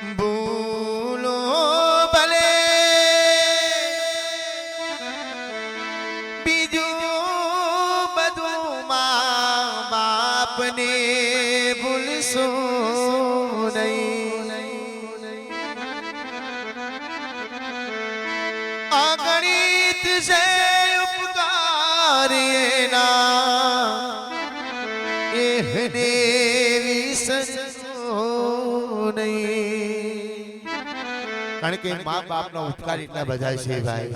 ભૂલો ભલે. બીજું બધું મા બાપને ભૂલશો નહીં. અગણિત છે ઉપકાર એના. એહને વિસરશો નહીં. કારણ કે મા બાપનો ઉપકાર એટલા બધા છે, ભાઈ.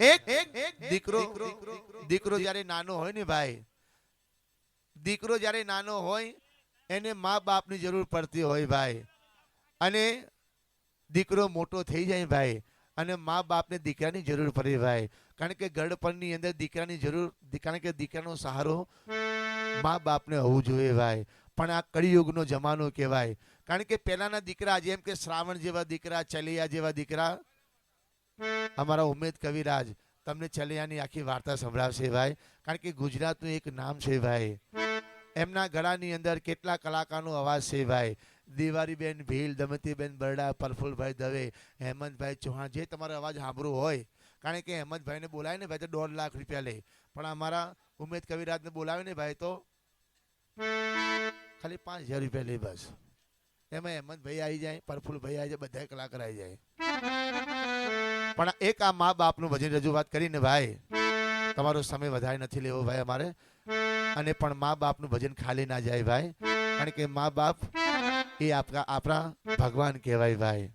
એક દીકરો દીકરો જ્યારે નાનો હોય ને ભાઈ, દીકરો જ્યારે નાનો હોય, એને મા બાપની જરૂર પડતી હોય ભાઈ. અને દીકરો મોટો થઈ જાય ભાઈ, અને મા બાપને દીકરાની જરૂર પડે ભાઈ. કારણ કે ગળપણની અંદર દીકરાની જરૂર, કારણ કે દીકરાનો સહારો મા બાપને હોવું જોઈએ ભાઈ. પણ આ કળિયુગનો જમાનો કહેવાય. કારણ કે પહેલાના દીકરા જેમ કે શ્રાવણ જેવા દીકરા, ચલિયા જેવા દીકરા. અમારા ઉમેદ કવિરાજ, તમને ચલિયાની આખી વાર્તા સંભળાવશે ભાઈ. કારણ કે ગુજરાતનું એક નામ છે ભાઈ. એમના ગળાની અંદર કેટલા કલાકારનો અવાજ છે ભાઈ. દિવારીબેન ભીલ, દમતીબેન બરડા, પ્રફુલભાઈ દવે, હેમંતભાઈ ચૌહાણ, જે તમારો અવાજ સાંભળવો હોય. કારણ કે હેમંતભાઈને બોલાય ને ભાઈ તો દોઢ લાખ રૂપિયા લે. પણ અમારા ઉમેદ કવિરાજને બોલાવે ને ભાઈ તો ખાલી પાંચ હજાર રૂપિયા લે બસ. એમાં હેમંતભાઈ આવી જાય, પ્રફુલભાઈ આવી જાય બધા કલાકાર આવી જાય. પણ એક આ મા બાપનું ભજન રજૂઆત કરીને ભાઈ, તમારો સમય વધારે નથી લેવો ભાઈ અમારે. અને પણ મા બાપનું ભજન ખાલી ના જાય ભાઈ. કારણ કે મા બાપ એ આપણા આપણા ભગવાન કહેવાય ભાઈ.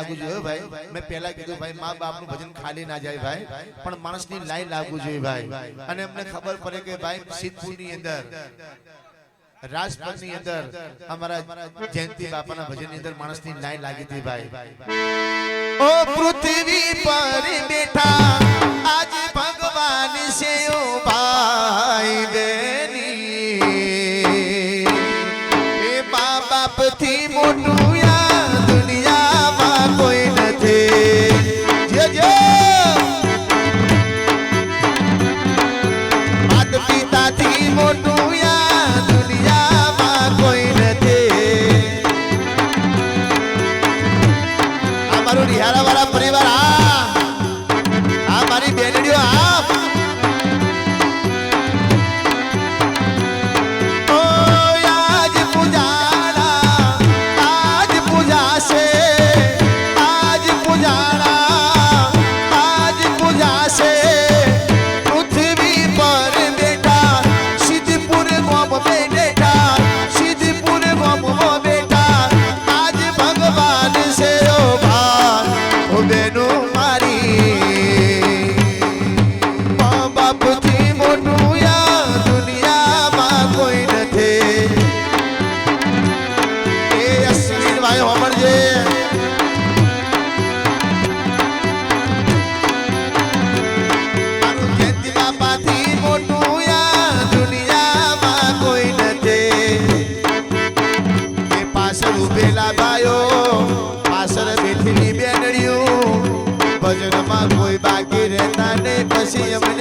લાગુ જોઈએ ભાઈ મેં પહેલા કીધું ભાઈ મા બાપનું ભજન ખાલી ના જાય ભાઈ પણ માણસની લાઈન લાગુ જોઈએ ભાઈ અને અમને ખબર પડે કે ભાઈ સિદ્ધપુરની અંદર રાજપથની અંદર અમારા જયંતિ બાપાના ભજનની અંદર માણસની લાઈન લાગી હતી ભાઈ। ઓ પૃથ્વી પર બેઠા આજ ભગવાન છે ઓ ભાઈ બેની એ મા બાપથી મોટું મારું નિહાળા વાળા પરિવાર આ મારી બેનડીઓ આ ભાઈ પાછળ ઉભેલા ભાઈઓ પાછળ બેઠેલી બેનડીઓ ભજનમાં કોઈ બાકી રહેતા નહીં. પછી અમને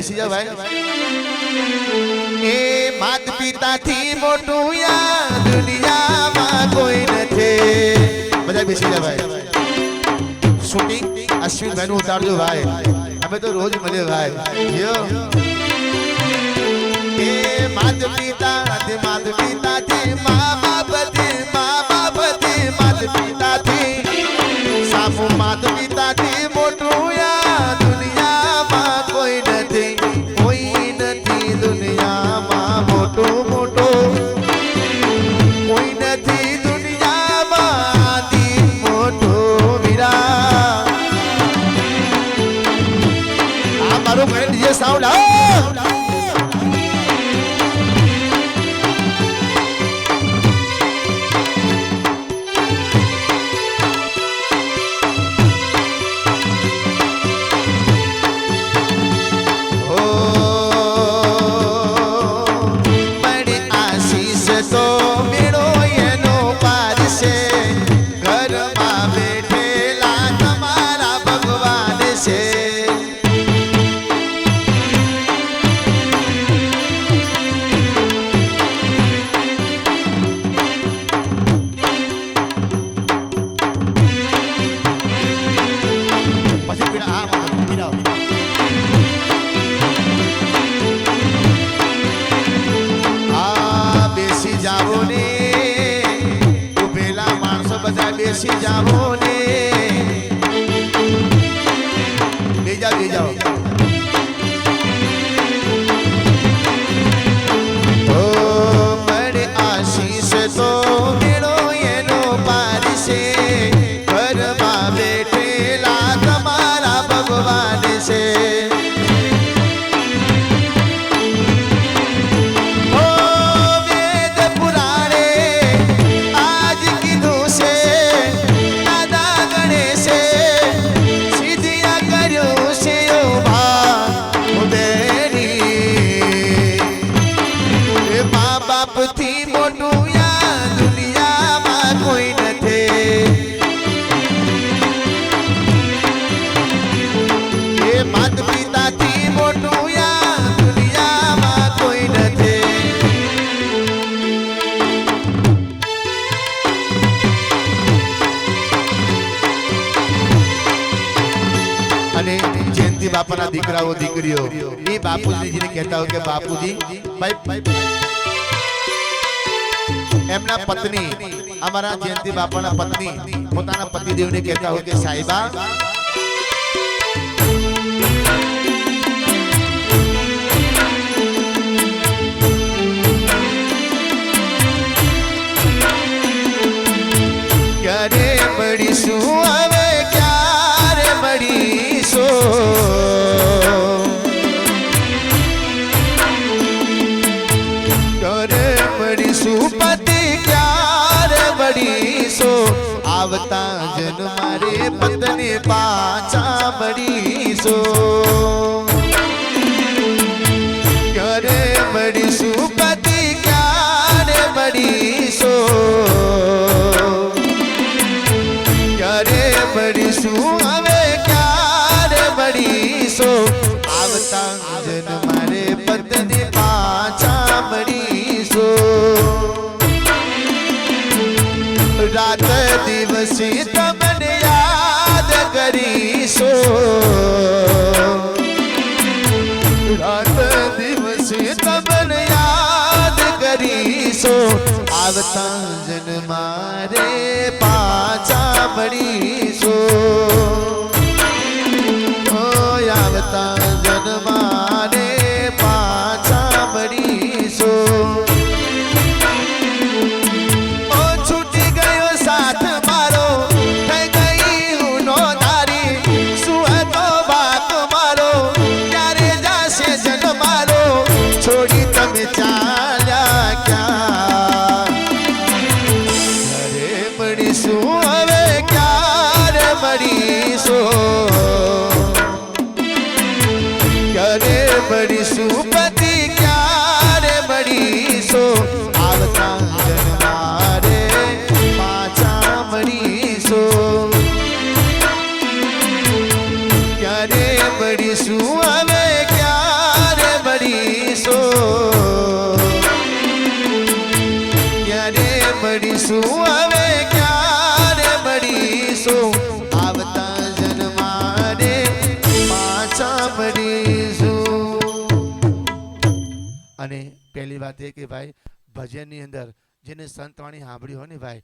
બેસી જાવ ભાઈ. એ માત પિતાથી મોટું યા દુનિયામાં કોઈ નથી. બધા બેસી ભાઈ. શૂટિંગ અશ્વિનભાઈ નું ઉતારજો ભાઈ. અમે તો રોજ મળીએ ભાઈ. યો એ માત પિતા માત પિતા થી મા બાપ બધા બેસી જાવો બાપથી મોટું અને જયંતિ બાપાના દીકરાઓ દીકરીઓ એ બાપુજીને કહેતા હોય કે બાપુજી ભાઈ એમના પત્ની અમારા જયંતિ બાપાના પત્ની પોતાના પતિદેવને કહેતા હોય કે સાહેબા આવતા જન્મારે પતને પાછા મળીશો. ક્યારે મળીશું, પતિ ક્યારે મળીશું? ક્યારે મળીશું, હવે ક્યારે મળીશું? આવતા જન્મારે દિવસે તમને યાદ કરીશો રાત દિવસે તમને યાદ કરીશો આવતા જન્મારે પાછા મળીશું વાત એ કે ભાઈ ભજનની અંદર જેને સંતવાણી સાંભળી હોય ને ભાઈ